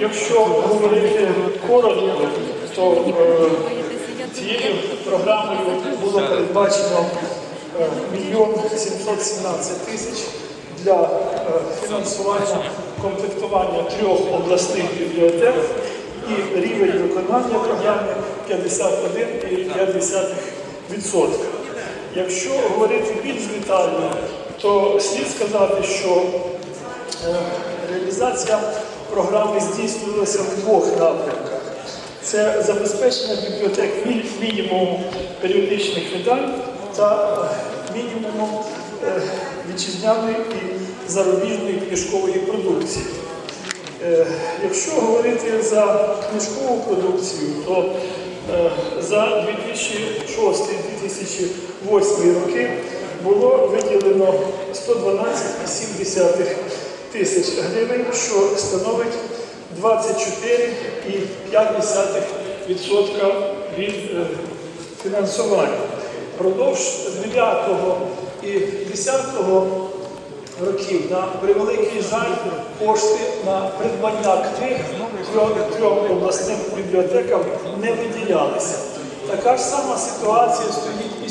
Якщо говорити коротко, то е, цією програмою було передбачено е, мільйон 717 тисяч для е, фінансування комплектування трьох обласних бібліотек і рівень виконання програми 51,5%. Якщо говорити більш детально, то слід сказати, що Е, Реалізація програми здійснювалася в двох напрямках. Це забезпечення бібліотек мі- мінімумом періодичних видань та е, мінімумом е, вітчизняної і зарубіжної книжкової продукції. Е, Якщо говорити за книжкову продукцію, то за 2006-2008 роки було виділено 112,7 тисяч гривень, що становить 24,5% від е, фінансування. Продовж 9 і 10 років на превеликий жаль кошти на придбання книг трьом, обласним бібліотекам не виділялися. Така ж сама ситуація стоїть і